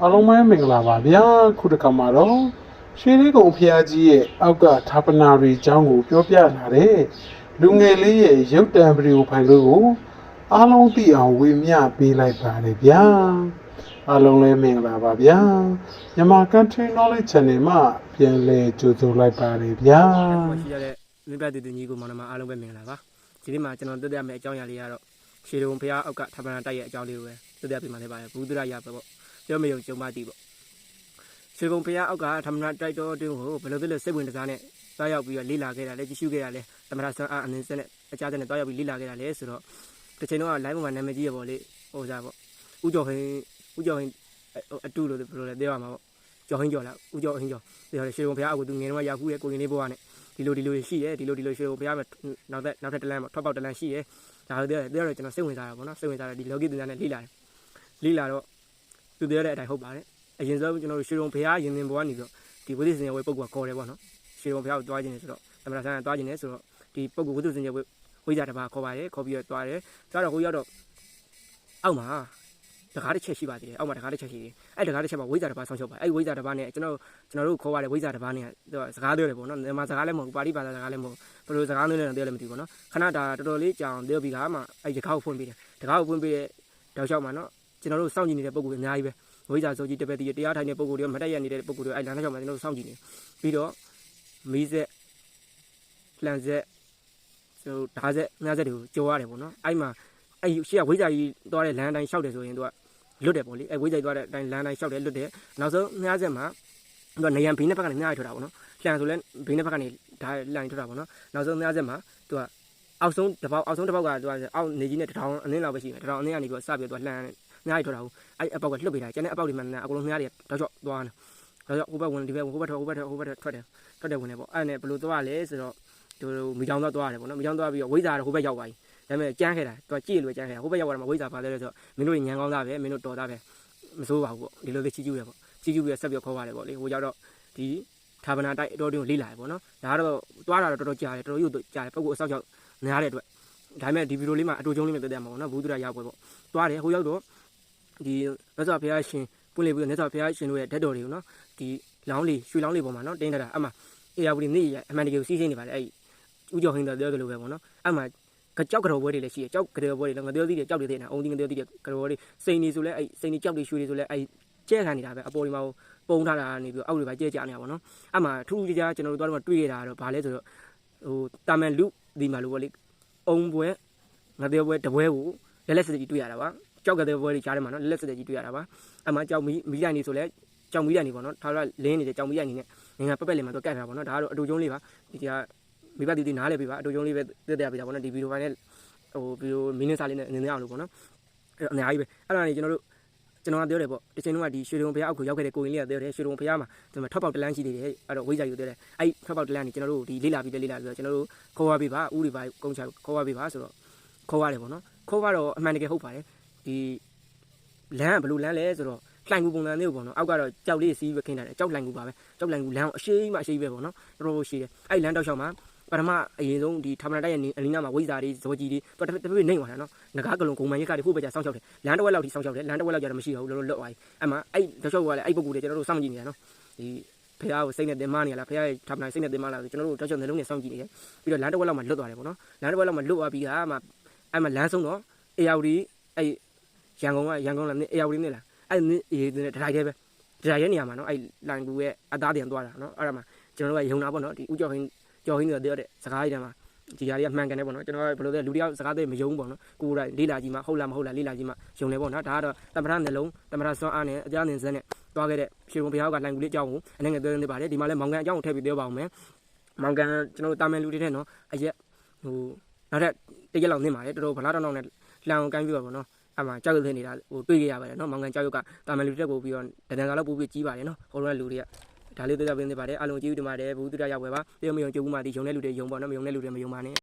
အားလုံးပဲမင်္ဂလာပါဗျာခုတစ်ခါမှာတော့ရှေးလေးကုံဖျားကြီးရဲ့အောက်ကဌာပနာတွေအကြောင်းကိုပြောပြလာတဲ့လူငယ်လေးရဲ့ရုပ်တံဗီဒီယိုဖိုင်လေးကိုအားလုံးသိအောင်ဝေမျှပေးလိုက်ပါတယ်ဗျာအားလုံးလည်းမင်္ဂလာပါဗျာမြန်မာ Country Knowledge Channel မှာပြန်လည်ကြိုဆိုလိုက်ပါတယ်ဗျာပေါ်ရှိရတဲ့မိဘတူတူညီကိုမောင်နှမအားလုံးပဲမင်္ဂလာပါဒီနေ့မှာကျွန်တော်တက်ရမယ့်အကြောင်းအရာလေးကတော့ရှေတုံဖျားအောက်ကထပ်ပနာတိုက်ရဲ့အကြောင်းလေးကိုပဲတက်ရပြမှာလည်းပါတယ်ဘူးဒရရပဲပေါ့ ပြောမယုံကြုံမသိပေါ့ရှေတုံဖျားအောက်ကထပ်ပနာတိုက်တော့အတွင်းကိုဘယ်လိုဖြစ်လို့စိတ်ဝင်စားနဲ့တွားရောက်ပြီးတော့လေ့လာခဲ့တာလဲကြည့်ရှုခဲ့တာလဲသမရဆန်းအားအနည်းစနဲ့အကြတဲ့နဲ့တွားရောက်ပြီးလေ့လာခဲ့တာလဲဆိုတော့တစ်ချိန်တော့ live မှာနာမည်ကြီးရပေါ့လေဟိုစားပေါ့ဥကျော်ဟင်းဥကျော်ဟင်းအတူလို့ဘယ်လိုလဲပြောရမှာပေါ့ကျော်ဟင်းကျော်လားဥကျော်ဟင်းကျော်ပြောတယ်ရှေတုံဖျားအောက်ကိုသူငယ်တော့ရောက်ခုရဲ့ကိုရင်လေးဘွားနဲ့ဒီလိုဒီလိုရှိတယ်ဒီလိုဒီလိုရှိကိုဘုရားမနောက်သက်နောက်ထပ်တလန်းပေါ့ထွက်ပေါက်တလန်းရှိတယ်ဒါလိုတည်းတည်းတော့ကျွန်တော်စိတ်ဝင်စားတာပေါ့နော်စိတ်ဝင်စားတယ်ဒီလောကီသူများနဲ့လိလာတယ်လိလာတော့ သူတည်းတဲ့အတိုင်းဟုတ်ပါတယ်အရင်ဆုံးကျွန်တော်တို့ရွှေရုံဘုရားရင်သင်ဘွားနေပြီးတော့ဒီဝိသေစင်ရဲ့ဝေပုဂ္ဂိုလ်ခေါ်တယ်ပေါ့နော်ရွှေရုံဘုရားကိုတွားခြင်းနေဆိုတော့သမဏဆန်းကတွားခြင်းနေဆိုတော့ဒီပုဂ္ဂိုလ်ဝိသေစင်ရဲ့ဝိဇာတစ်ပါးခေါ်ပါတယ်ခေါ်ပြီးတော့တွားတယ်တွားတော့ဟိုရောက်တော့အောက်မှာတကားတစ်ချက်ရှိပါသေးတယ်အောက်မှာတကားတစ်ချက်ရှိတယ်အဲ့တကားတစ်ချက်မှာဝိဇာတစ်ပါးဆောင်းချုပ်ပါအဲ့ဝိဇာတစ်ပါးနဲ့ကျွန်တော်ကျွန်တော်တို့ခေါ်ရတဲ့ဝိဇာတစ်ပါးနဲ့စကားပြောတယ်ပေါ့နော်မြန်မာစကားလည်းမဟုတ်ပါဠိဘာသာစကားလည်းမဟုတ်ဘယ်လိုစကားမျိုးနဲ့တော့ပြောလည်းမသိဘူးပေါ့နော်ခဏဒါတော်တော်လေးကြောင်ပြောပြီးခါမှအဲ့ဒီကားကိုဖွင့်ပေးတယ်တကားကိုဖွင့်ပေးတဲ့တောက်လျှောက်မှာနော် ကျွန်တော်တို့စောင့်ကြည့်နေတဲ့ပုံစံအများကြီးပဲဝိဇာစိုးကြီးတပည့်တီတရားထိုင်တဲ့ပုံစံတွေမတက်ရနေတဲ့ပုံစံတွေအဲ့လမ်းတစ်လျှောက်မှာကျွန်တော်တို့စောင့်ကြည့်နေပြီးတော့မီးဆက်လန်ဆက်ဟိုဓာဆက်မြားဆက်တွေကိုကြော်ရတယ်ပေါ့နော်အဲ့မှာအဲ့ရှေ့ကဝိဇာကြီးသွားတဲ့လမ်းအတိုင်းလျှောက်တယ်ဆိုရင်သူကလွတ်တယ်ပေါ့လေအဲ့ဝိဇာကြီးသွားတဲ့အတိုင်းလမ်းအတိုင်းလျှောက်တယ်လွတ်တယ်နောက်ဆုံးမြားဆက်မှာသူကနေရန်ဘီနဲ့ဘက်ကနေမြားရထွက်တာပေါ့နော်လှန်ဆိုလဲဘီနဲ့ဘက်ကနေဓာလန်ထွက်တာပေါ့နော်နောက်ဆုံးမြားဆက်မှာသူကအောက်ဆုံးတစ်ပေါက်အောက်ဆုံးတစ်ပေါက်ကသူကအောက်နေကြီးနဲ့တထောင်အနည်းလောက်ပဲရှိတယ်တထောင်အနည်းကနေပြီးတော့စပြီးတော့လှ မ်းမြားရီထွက်တာဟုတ်အဲ့အပေါက်ကလှုပ်ပေးတာကျန်တဲ့အပေါက်တွေမှလည်းအကုန်လုံးမြားတွေတော့ချော့သွားတယ်တော့ဟိုဘက်ဝင်ဒီဘက်ဟိုဘက်ထွက်ဟိုဘက်ထွက်ဟိုဘက်ထွက်တယ်ထွက်တယ်ဝင်တယ်ပေါ့အဲ့နဲ့ဘယ်လိုသွားလဲဆိုတော့သူမိချောင်းသွားသွားတယ်ပေါ့နော်မိချောင်းသွားပြီးတော့ဝိဇ္ဇာတော့ဟိုဘက်ရောက်သွားပြီဒါပေမဲ့ကြမ်းခဲ့တာသူကကြည့်လို့ကြမ်းခဲ့တာဟိုဘက်ရောက်သွားတော့ဝိဇ္ဇာပါလဲဆိုတော့မင်းတို့ညံကောင်းသားပဲမင်းတို့တော်သားပဲမစိုးပါဘူးပေါ့ဒီလိုလေးချီကျူးရပေါ့ချီကျူးပြီးဆက်ပြီးခေါ်ပါတယ်ပေါ့လေဟိုရောက်တော့ဒီဌာပနာတိုက်အတော်တင်းကိုလေးလာတယ်ပေါ့နော်ဒါကတော့သွားတာတော့တော်တော်ကြာတယ်တော်တော်ရုပ်ကြာတယ်ပုဂ္ဂိုလ်အဆောက်အအုံများတဲ့အတွက်ဒါပေမဲ့ဒီဗီဒီယိုလေးမှာအတူကျုံလေးနဲ့တက်တယ်မှာပေါ့နော်ဘူးသူရရောက်ပွဲပေါ့သွားတယ်ဟိုရောက်တော့ ဒီမြတ်စွာဘုရားရှင်ပွင့်လေပြီးတော့မြတ်စွာဘုရားရှင်တို့ရဲ့ဓာတ်တော်တွေကိုနော်ဒီလောင်းလေးရွှေလောင်းလေးပေါ်မှာနော်တင်းထားတာအဲ့မှာအေယာဝတီနေ့ရအမှန်တကယ်ကိုစီးစိမ့်နေပါတယ်အဲ့ဥကြောဟင်းတော်ပြောတယ်လို့ပဲပေါ့နော်အဲ့မှာကြောက်ကတော်ပွဲတွေလည်းရှိတယ်ကြောက်ကတော်ပွဲတွေလည်းငါပြောသေးတယ်ကြောက်တွေသေးတယ်အုံဒီငါပြောသေးတယ်ကတော်တွေစိန်နေဆိုလဲအဲ့စိန်နေကြောက်တွေရွှေတွေဆိုလဲအဲ့ကျဲခံနေတာပဲအပေါ်ဒီမှာပုံထားတာနေပြီးအောက်တွေပဲကျဲကြနေတာပေါ့နော်အဲ့မှာထူးထူးခြားခြားကျွန်တော်တို့တော့တွေ့ရတာတော့ဗာလဲဆိုတော့ဟိုတာမန်လူဒီမှာလို့ပေါ့လေအုံပွဲငါပြောပွဲတပွဲကိုလက်လက်စစကြီးတွေ့ရတာပါ ကြောက်ကတဲ့ပွဲတွေကြားထဲမှာနော်လက်လက်စစကြီးတွေ့ရတာပါအဲ့မှာကြောက်မီမီးတိုင်နေဆိုလဲကြောင်မီးတိုင်နေပေါ့နော်ထားရလင်းနေတဲ့ကြောင်မီးတိုင်နေနဲ့ငငါပက်ပက်လေးမှာတော့ကတ်ထားတာပေါ့နော်ဒါကတော့အတူကျုံးလေးပါဒီကမိဘတီတီနားလေပြပါအတူကျုံးလေးပဲတက်တက်ပြတာပေါ့နော်ဒီဗီဒီယိုပိုင်းနဲ့ဟိုဗီဒီယိုမင်းင်းစာလေးနဲ့နင်းနေအောင်လို့ပေါ့နော်အဲ့အများကြီးပဲအဲ့ဒါနေကျွန်တော်တို့ကျွန်တော်ကပြောတယ်ပေါ့တချိန်လုံးကဒီရွှေတုံဘုရားအောက်ကိုရောက်ခဲ့တဲ့ကိုရင်လေးကပြောတယ်ရွှေတုံဘုရားမှာဒီမှာထွက်ပေါက်တလန်းရှိသေးတယ်အဲ့တော့ဝိဇ္ဇာယူပြောတယ်အဲ့ထွက်ပေါက်တလန်းนี่ကျွန်တော်တို့ဒီလေးလာပြီးလေးလာပြီးတော့ကျွန်တော်တို့ခေါ်ရပေးပါဥတွေပါကုန်းချခေါ်ရပေးပါဆိုတော့ခေါ်ရတယ်ပေါ့နော်ခေါ်ရတော့အမှန်တကယ်ဟုတ်ပါတယ် ဒီလမ်းကဘယ်လိုလမ်းလဲဆိုတော့လှိုင်ကူပုံစံမျိုးပေါ့နော်အောက်ကတော့ကြောက်လေးစီးပဲခင်းထားတယ်ကြောက်လှိုင်ကူပါပဲကြောက်လှိုင်ကူလမ်းကိုအရှိမှအရှိပဲပေါ့နော်တော်တော်ရှိတယ်အဲ့လမ်းတောက်လျှောက်မှာပထမအရင်ဆုံးဒီထာမနာတိုက်ရဲ့အလင်းနာမှာဝိဇ္ဇာတွေဇောကြီးတွေတော်တော်တော်နေသွားတာနော်ငကားကလုံးဂုံမန်ရက်ကတွေဖို့ပဲကြာစောင့်ရှောက်တယ်လမ်းတစ်ဝက်လောက်ထိစောင့်ရှောက်တယ်လမ်းတစ်ဝက်လောက်ကြာတော့မရှိတော့ဘူးလောလောလွတ်သွားပြီအဲ့မှာအဲ့တောက်လျှောက်ကလည်းအဲ့ပုဂ္ဂိုလ်တွေကျွန်တော်တို့စောင့်ကြည့်နေတာနော်ဒီဖះကိုစိတ်နဲ့တင်မနေရလားဖះရဲ့ထာမနာစိတ်နဲ့တင်မလားဆိုကျွန်တော်တို့တောက်လျှောက်နှလုံးနဲ့စောင့်ကြည့်နေတယ်ပြီးတော့လမ်းတစ်ဝက်လောက်မှာလွတ်သွားတယ်ပေါ့နော်လမ်းတစ်ဝက်လောက်မှာလွတ်သွားပြီးကမှအဲ့မှာလမ်းဆုံးတော့အေယာဝတီအဲ့ ရန်ကုန်ကရန်ကုန်လားအေယာဝတီနေလားအဲ့အေးတထိုင်သေးပဲတထိုင်ရဲ့နေရာမှာနော်အဲ့လိုင်ကူရဲ့အသားတင်သွားတာနော်အဲ့ဒါမှာကျွန်တော်တို့ကယုံတာပေါ့နော်ဒီဥကြော်ဟင်းကြော်ဟင်းတွေတည်းတဲ့စကားကြီးတည်းမှာဒီຢာတွေကမှန်ကန်တယ်ပေါ့နော်ကျွန်တော်ကဘယ်လိုလဲလူတယောက်စကားတွေမယုံပေါ့နော်ကိုယ်တိုင်လေးလာကြီးမှဟုတ်လားမဟုတ်လားလေးလာကြီးမှယုံတယ်ပေါ့နော်ဒါကတော့တမရနှလုံးတမရစွမ်းအားနဲ့အကြမ်းနေစက်နဲ့တွားခဲ့တဲ့ရှင်ဘုရားကလိုင်ကူလေးအကြောင်းကိုအနေငယ်ပြောနေပါတယ်ဒီမှာလဲမောင်ကန်အကြောင်းကိုထည့်ပြီးပြောပါအောင်မယ်မောင်ကန်ကျွန်တော်တာမန်လူတွေနဲ့နော်အရက်ဟိုနောက်ထပ်တရက်လောက်နေပါတယ်တော်တော်ဗလားတောင်းတောင်းနဲ့လှန်ကိုကိုင်းပြီးတော့ပေါ့နော် အမှကြောက်ရွံ့နေတာဟိုတွေ့ကြရပါတယ်နော်မောင်ကန်ကြောက်ရွံ့ကတာမန်လူတက်ကိုပြီးတော့တဒံကာလောက်ပို့ပြီးကြီးပါတယ်နော်ဟိုလိုလူတွေကဒါလေးတွေ့ကြပေးနေပါတယ်အလုံးကြီးဦးတင်ပါတယ်ဘူးတူတရောက်ပဲပါပြောမယုံကြည်ဘူးမှဒီယုံတဲ့လူတွေယုံပေါ့နော်မယုံတဲ့လူတွေမယုံပါနဲ့